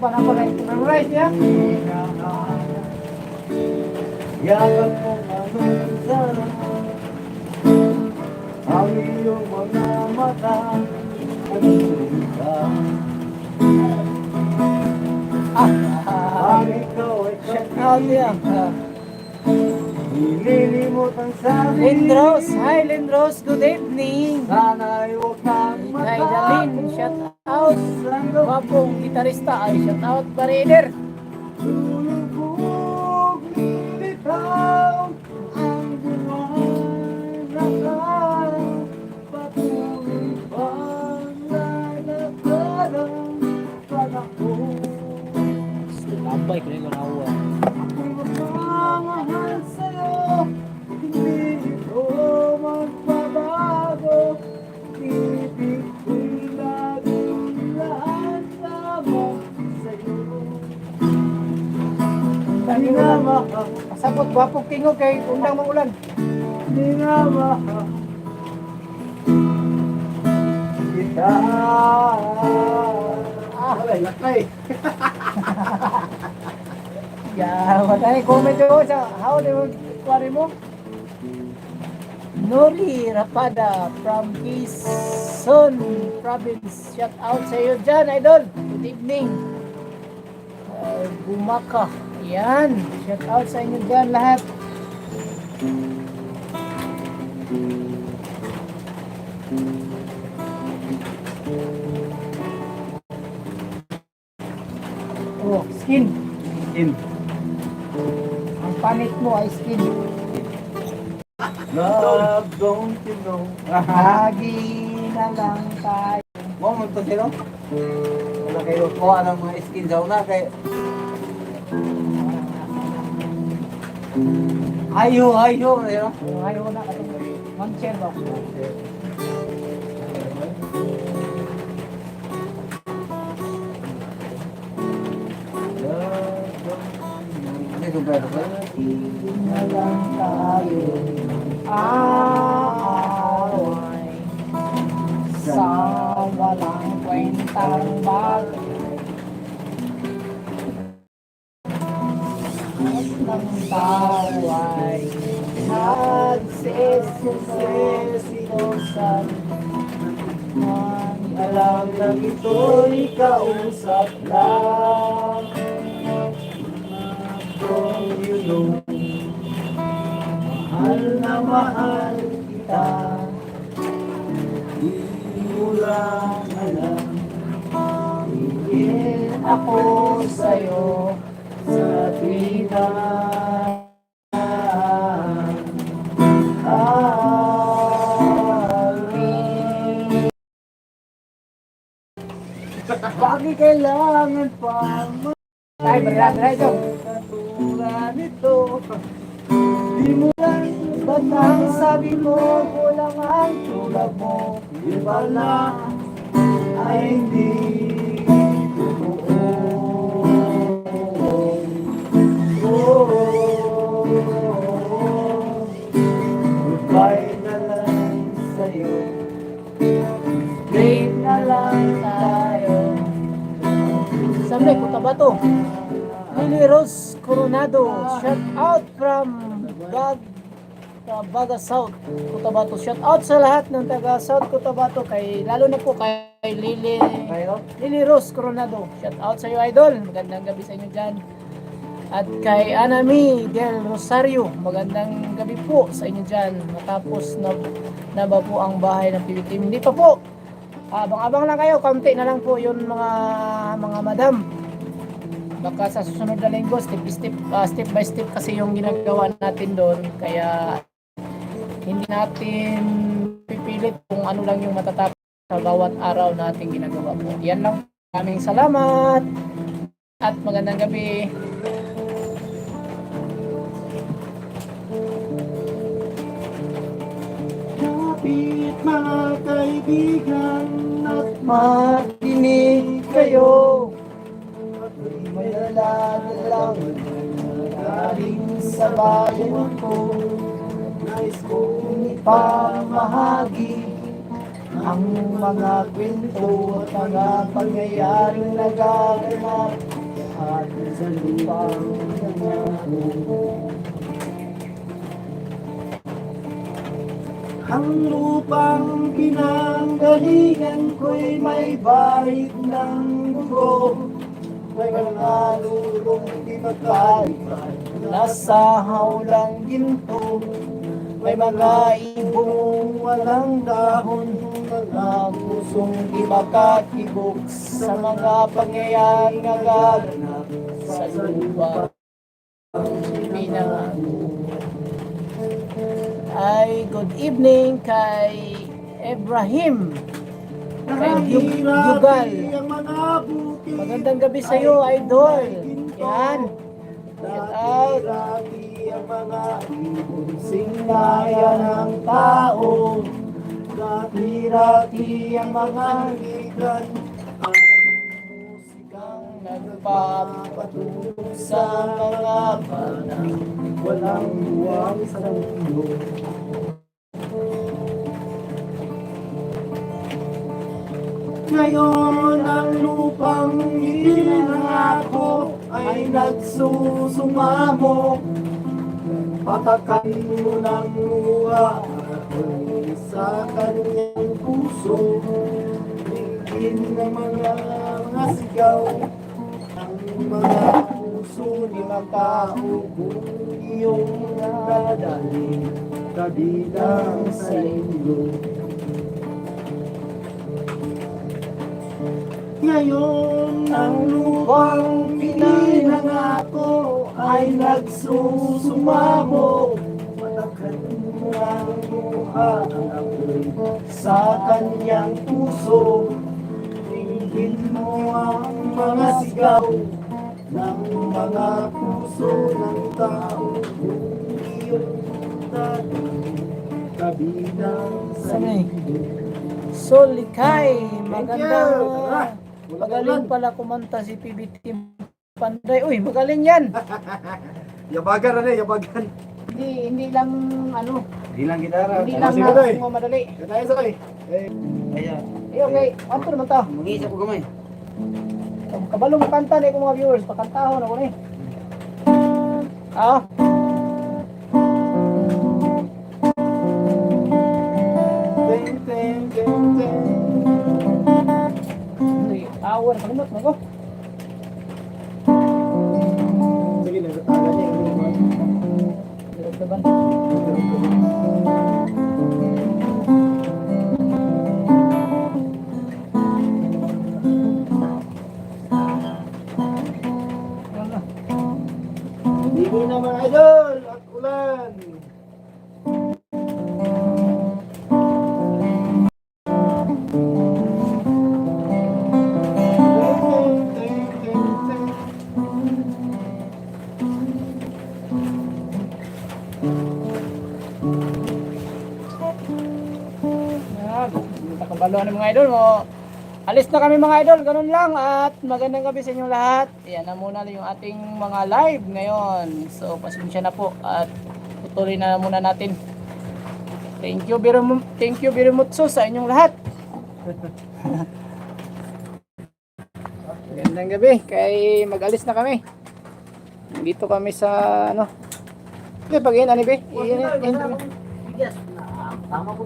Apa na pa rin? Memorize niya? Yakap mo anong sarap Ang iyong mga mata Umulita Ang ikaw ay niya. Nililimot ang sabi Lindros, hi Lindros, good evening. Sana ay huwag kang Kay Dalin, shout out. Wapong gitarista ay shout out Barider. Hindi nga mahal, Pasabot, wapong tingog kay undang maulan. hindi nga mahal. Kita. Ah, wala, lakay. Ya, wala na comment ko sa how do you kuwari mo? Nori Rapada from Quezon Province. Shout out sa iyo dyan, idol. Good evening. Uh, Bumaka. Yan. Shout out sa inyo dyan lahat. Oh, skin. In. Ang panit mo ay skin. Love, don't you know? Bahagi na lang tayo. Mo mo to sino? Wala kayo ko anong mga skin daw na kay Ayo, ayo. Ayaw na ka Mancher ba? Bahagi na lang tayo. Aaway sa walang kwentang bagay. Ng taway nagsisisigosan Ang Alam na ito'y kausap lang. Don't you know? Mahal na mahal kita. Di mo lang alam. Tingin ako sa'yo sa. Bakit kailangan pa Ay, berat, berat ito. Katulad nito. Di mo lang ba't ang sabi mo Kulang ang tulad mo. Iba na? Ay hindi Sabi, Cotabato. Lily Rose Coronado. Shout out from Bag uh, Baga South, Cotabato. Shout out sa lahat ng taga South Cotabato kay lalo na po kay Lily? Lily Rose Coronado. Shout out sa iyo idol. Magandang gabi sa inyo diyan. At kay Anami Del Rosario, magandang gabi po sa inyo dyan. Matapos na, na ba po ang bahay ng PBT? Hindi pa po. Abang-abang lang kayo, kaunti na lang po yun mga mga madam. Baka sa susunod na linggo, step step, ah, step by step kasi yung ginagawa natin doon. Kaya hindi natin pipilit kung ano lang yung matatapos sa bawat araw nating ginagawa po. Yan lang. Maraming salamat at magandang gabi. Kapit mga kaibigan at makinig kayo At may nalalalang galing sa bayan ko Nais kong ipamahagi ang mga kwento at mga pangyayaring nagaganap at sa lupang nangako. Ang lupang pinanggalingan ko'y may bahid ng dugo May mga lulong di makalipan Nasa hawlang ginto. May mga ibong walang dahon Mga pusong di makatibok Sa mga pangyayaring nagaganap Sa lupa. Pinangako ay good evening kay Ibrahim kay Yug- Yugal. magandang gabi sa iyo idol. yan. Shout out ang mga singaya ng tao. Dati-dati ang mga musikang nagpapatulong sa mga bata walang buwang sa mundo. Ngayon ang lupang itinangako ay nagsusumamo. Patakan mo ng luha sa kanyang puso. Tingin ng mga mga sigaw mga puso ni Macau Kung iyong dadali Kabilang sa linggo Ngayon ang lupang pinangako ay ang luha ang apoy sa kanyang puso. Tingin mo ang mga sigaw ng mga puso ng tao Kung iyong dati kabilang sa eh? linggo Solikay you. magandang Tara. magaling pala kumanta si PBT Panday uy magaling yan Yabagan na yabagan. hindi hindi lang ano Hindi lang gitara. hindi lang ako madali Kaya sa kay. Eh, ayan. eh okay ano naman to Mangisa ko gamay. Kabalo mo kanta ko mga viewers, pakantahon ako ni. Ah. Teng teng teng teng. Uy, hour kalimot mo ko. Sige na tagan niya ang mga. Na mga idol mo. Alis na kami mga idol, ganun lang at magandang gabi sa inyong lahat. Yan na muna yung ating mga live ngayon. So pasensya na po at tutuloy na muna natin. Thank you very mu- thank you very much so sa inyong lahat. Magandang gabi, kay mag-alis na kami. Dito kami sa ano. Pag-in, ano ba? Yes. Tama po